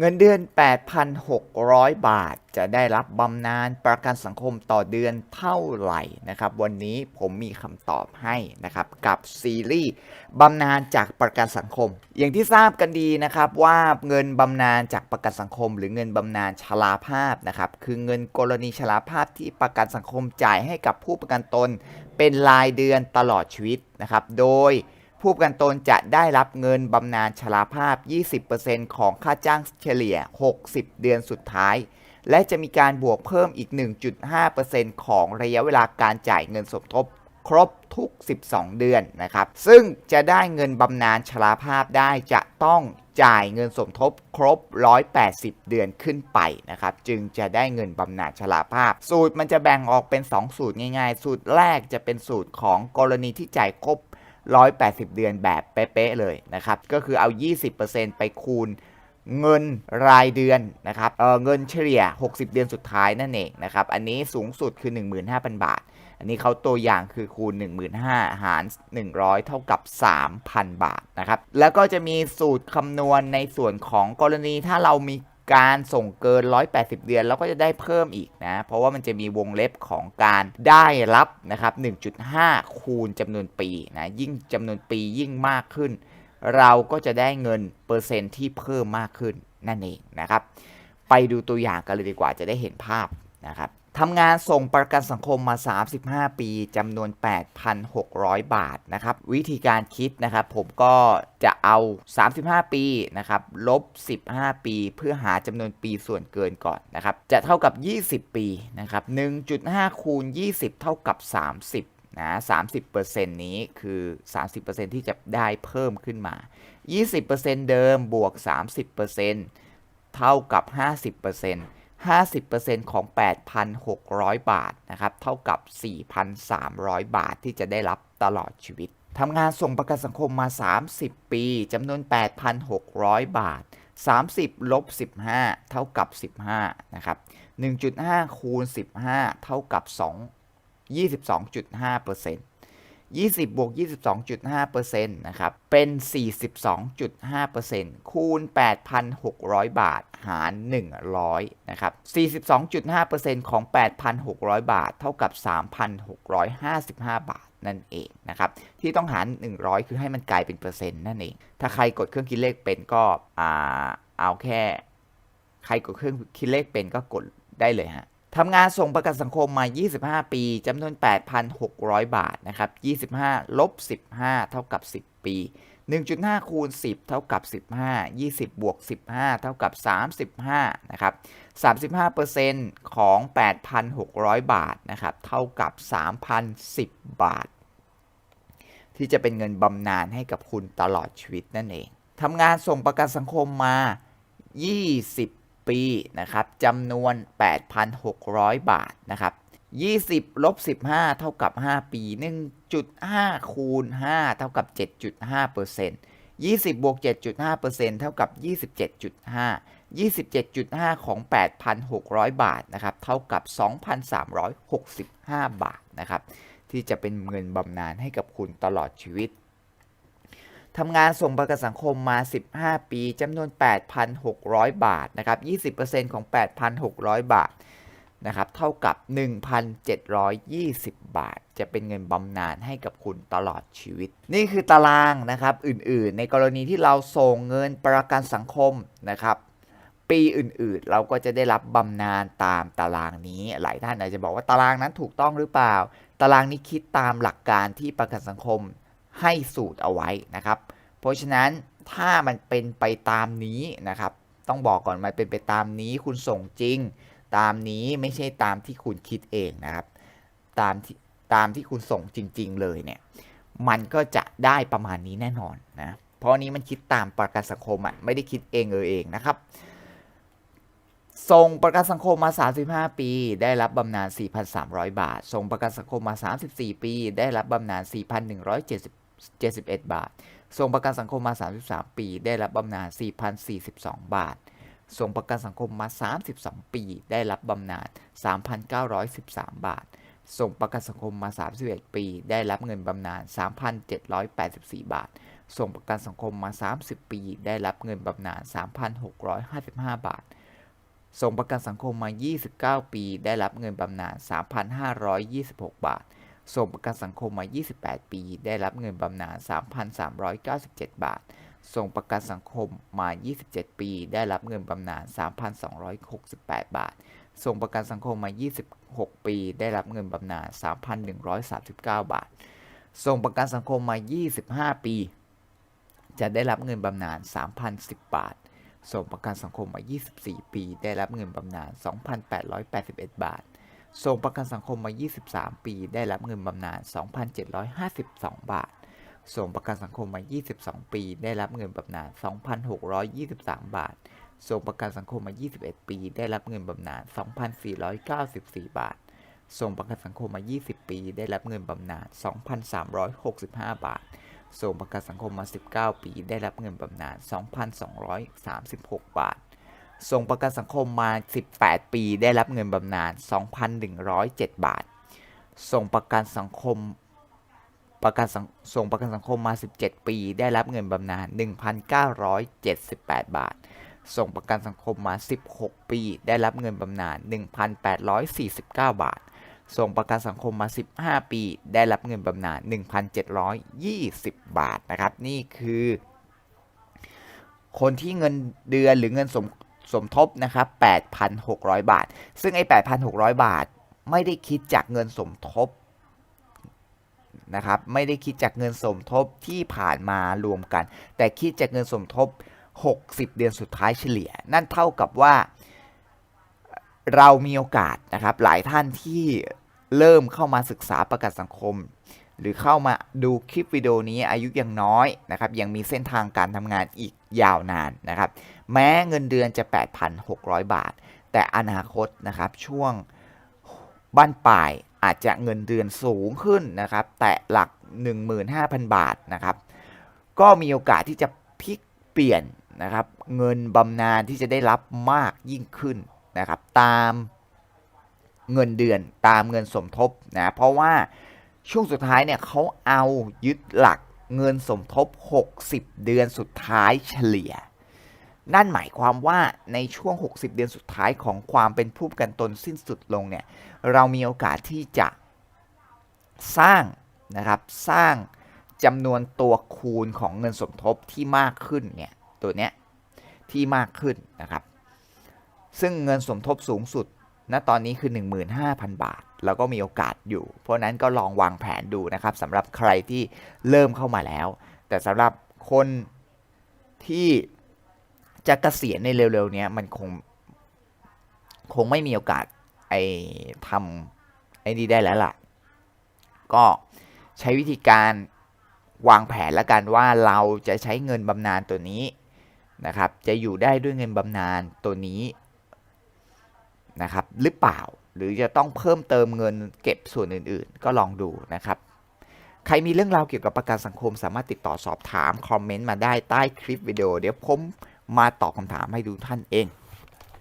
เงินเดือน 8,600 บาท จะได้รับบำนาญประกันสังคมต่อเดือนเท่าไหร่นะครับ วันนี้ผมมีคำตอบให้นะครับ กับซีรีส์บำนาญจากประกันสังคม อย่างที่ทราบกันดีนะครับว่าเงินบำนาญจากประกันสังคม หรือเงินบำนาญชราภาพนะครับ คือเงินกรณีชราภาพที่ประกันสังคมจ่ายให้กับผู้ประกันตน เป็นรายเดือนตลอดชีวิตนะครับ โดย ผู้ประกันตนจะได้รับเงินบำนาญชราภาพ 20%ของค่าจ้างเฉลี่ย 60 เดือนสุดท้าย และจะมีการบวกเพิ่มอีก 1.5%ของระยะเวลาการจ่ายเงินสมทบครบทุก 12 เดือนนะครับ ซึ่งจะได้เงินบำนาญชราภาพได้จะต้องจ่ายเงินสมทบครบ 180 เดือนขึ้นไปนะครับ จึงจะได้เงินบำนาญชราภาพ สูตรมันจะแบ่งออกเป็น 2 สูตรง่ายๆ สูตรแรกจะเป็นสูตรของกรณีที่จ่ายครบ 180 เดือนแบบเป๊ะๆเลยนะครับ ก็คือเอา 20%ไปคูณเงินรายเดือนนะครับเเงินเฉลี่ย 60 เดือนสุดท้ายนั่นเองนะครับ อันนี้สูงสุดคือ 15,000 บาท อันนี้เขาตัวอย่างคือคูณ 15,000 หาร 100 เท่ากับ 3,000 บาทนะครับ แล้วก็จะมีสูตรคำนวณในส่วนของกรณีถ้าเรามี การส่งเกิน 180 เดือนเราก็จะได้เพิ่มอีกนะ เพราะว่ามันจะมีวงเล็บของการได้รับนะครับ 1.5 คูณจำนวนปีนะ ยิ่งจำนวนปียิ่งมากขึ้น เราก็จะได้เงินเปอร์เซ็นต์ที่เพิ่มมากขึ้นนั่นเองนะครับ ไปดูตัวอย่างกันเลยดีกว่าจะได้เห็นภาพนะครับ ทำงานส่งประกันสังคมมา 35 ปีจำนวน 8,600 บาทนะครับ วิธีการคิดนะครับ ผมก็จะเอา 35 ปีนะครับลบ 15 ปี เพื่อหาจำนวนปีส่วนเกินก่อนนะครับ จะเท่ากับ 20 ปีนะครับ 1.5 คูณ 20 เท่ากับ 30นะ30%นี้คือ 30%ที่จะได้เพิ่มขึ้นมา 20%เดิมบวก 30%เท่ากับ 50% 50%ของ 8,600 บาทนะครับ เท่ากับ 4,300 บาทที่จะได้รับตลอดชีวิต ทำงานส่งประกันสังคมมา 30 ปี จำนวน 8,600 บาท 30 ลบ 15 เท่ากับ 15 นะครับ 1.5 คูณ 15 เท่ากับ 2 22.5% 20บวก22.5%นะครับ เป็น 42.5%คูณ 8,600 บาท หาร 100 นะครับ 42.5%ของ 8,600 บาท เท่ากับ 3,655 บาทนั่นเองนะครับ ที่ต้องหาร 100 คือให้มันกลายเป็นเปอร์เซ็นต์นั่นเอง ถ้าใครกดเครื่องคิดเลขเป็นก็อ่าเอาแค่ ใครกดเครื่องคิดเลขเป็นก็กดได้เลยฮะ ทำงานส่งประกันสังคมมา 25 ปีจำนวน 8,600 บาทนะครับ 25 ลบ 15 เท่ากับ 10 ปี 1.5 คูณ 10 เท่ากับ 15 20 บวก 15 เท่ากับ 35 นะครับ 35%ของ 8,600 บาทนะครับ เท่ากับ 3,010 บาท ที่จะเป็นเงินบำนาญให้กับคุณตลอดชีวิตนั่นเอง ทำงานส่งประกันสังคมมา 20 ปี นะครับจำนวน 8,600 บาท นะครับ 20 ลบ 15 เท่ากับ 5 ปี 1.5 คูณ 5 เท่ากับ 7.5เปอร์เซ็นต์20 บวก 7.5เปอร์เซ็นต์เท่ากับ 27.5 27.5 ของ 8,600 บาท นะครับ เท่ากับ 2,365 บาท นะครับ ที่จะเป็นเงินบำนาญให้กับคุณตลอดชีวิต ทำงานส่งประกันสังคมมา 15 ปีจำนวน 8,600 บาทนะครับ 20%ของ 8,600 บาทนะครับเท่ากับ 1,720 บาท จะเป็นเงินบำนาญให้กับคุณตลอดชีวิต นี่คือตารางนะครับอื่นๆ ในกรณีที่เราส่งเงินประกันสังคมนะครับปีอื่นๆ เราก็จะได้รับบำนาญตามตารางนี้ หลายท่านอาจจะบอกว่าตารางนั้นถูกต้องหรือเปล่า ตารางนี้คิดตามหลักการที่ประกันสังคม ให้สูตรเอาไว้นะครับ เพราะฉะนั้นถ้ามันเป็นไปตามนี้นะครับ ต้องบอกก่อนมันเป็นไปตามนี้คุณส่งจริง ตามนี้ไม่ใช่ตามที่คุณคิดเองนะครับ ตามที่ตามที่คุณส่งจริง ๆ เลยเนี่ยมันก็จะได้ประมาณนี้แน่นอนนะเพราะนี้มันคิดตามประกันสังคมอะไม่ได้คิดเองเออเองนะครับส่งประกันสังคมมา 35 ปี ได้รับบำนาญ 4,300 บาทส่งประกันสังคมมา 34 ปี ได้รับบำนาญ 71 บาท ส่งประกันสังคมมา 33 ปี ได้รับบำนาญ 4,042 บาท ส่งประกันสังคมมา 32 ปี ได้รับบำนาญ 3,913 บาท ส่งประกันสังคมมา 31 ปี ได้รับเงินบำนาญ 3,784 บาท ส่งประกันสังคมมา 30 ปี ได้รับเงินบำนาญ 3,655 บาท ส่งประกันสังคมมา 29 ปี ได้รับเงินบำนาญ 3,526 บาท ส่งประกันสังคมมา 28 ปี ได้รับเงินบำนาญ 3,397 บาท ส่งประกันสังคมมา 27 ปี ได้รับเงินบำนาญ 3,268 บาท ส่งประกันสังคมมา 26 ปี ได้รับเงินบำนาญ 3,139 บาท ส่งประกันสังคมมา 25 ปี จะได้รับเงินบำนาญ 3,010 บาท ส่งประกันสังคมมา 24 ปี ได้รับเงินบำนาญ 2,881 บาท ส่งประกันสังคมมา 23 ปี ได้รับเงินบำนาญ 2,752 บาท ส่งประกันสังคมมา 22 ปี ได้รับเงินบำนาญ 2,623 บาท ส่งประกันสังคมมา 21 ปี ได้รับเงินบำนาญ 2,494 บาท ส่งประกันสังคมมา 20 ปี ได้รับเงินบำนาญ 2,365 บาท ส่งประกันสังคมมา 19 ปี ได้รับเงินบำนาญ 2,236 บาท ส่งประกันสังคมมา 18 ปีได้รับเงินบำนาญ 2,107 บาท ส่งประกันสังคมประกันสังส่งประกันสังคมมา 17 ปี ได้รับเงินบำนาญ 1,978 บาท ส่งประกันสังคมมา 16 ปี ได้รับเงินบำนาญ 1,849 บาท ส่งประกันสังคมมา 15 ปี ได้รับเงินบำนาญ 1,720 บาทนะครับ นี่คือ คนที่เงินเดือนหรือเงินสม สมทบนะครับ 8,600 บาท ซึ่งไอ้ 8,600 บาทไม่ได้คิดจากเงินสมทบนะครับ ไม่ได้คิดจากเงินสมทบที่ผ่านมารวมกัน แต่คิดจากเงินสมทบ 60 เดือนสุดท้ายเฉลี่ย นั่นเท่ากับว่า เรามีโอกาสนะครับ หลายท่านที่เริ่มเข้ามาศึกษาประกันสังคม หรือเข้ามาดูคลิปวิดีโอนี้อายุยังน้อยนะครับยังมีเส้นทางการทำงานอีกยาวนานนะครับแม้เงินเดือนจะ 8,600 บาท แต่อนาคตนะครับช่วงบ้านปลายอาจจะเงินเดือนสูงขึ้นนะครับแต่หลัก 15,000 บาทนะครับก็มีโอกาสที่จะพลิกเปลี่ยนนะครับเงินบำนาญที่จะได้รับมากยิ่งขึ้นนะครับตามเงินเดือนตามเงินสมทบนะเพราะว่า ช่วงสุดท้ายเนี่ยเขาเอายึดหลักเงินสมทบ 60 เดือนสุดท้ายเฉลี่ย นั่นหมายความว่าในช่วง 60 เดือนสุดท้ายของความเป็นผู้ประกันตนสิ้นสุดลงเนี่ย เรามีโอกาสที่จะสร้างนะครับสร้างจำนวนตัวคูณของเงินสมทบที่มากขึ้นเนี่ยตัวเนี้ยที่มากขึ้นนะครับ ซึ่งเงินสมทบสูงสุดณตอนนี้คือ 15,000 บาท แล้วก็มีโอกาสอยู่ เพราะนั้นก็ลองวางแผนดูนะครับสำหรับใครที่เริ่มเข้ามาแล้ว แต่สำหรับคนที่จะเกษียณในเร็วๆนี้มันคงคงไม่มีโอกาสไอ้ทำไอ้นี่ได้แล้วล่ะ ก็ใช้วิธีการวางแผนละกันว่าเราจะใช้เงินบำนาญตัวนี้นะครับ จะอยู่ได้ด้วยเงินบำนาญตัวนี้นะครับ หรือเปล่า หรือจะต้องเพิ่มเติมเงินเก็บส่วนอื่นๆ ก็ลองดูนะครับ ใครมีเรื่องราวเกี่ยวกับประกันสังคม สามารถติดต่อสอบถาม คอมเมนต์มาได้ใต้คลิปวิดีโอ เดี๋ยวผมมาตอบคำถามให้ดูท่านเอง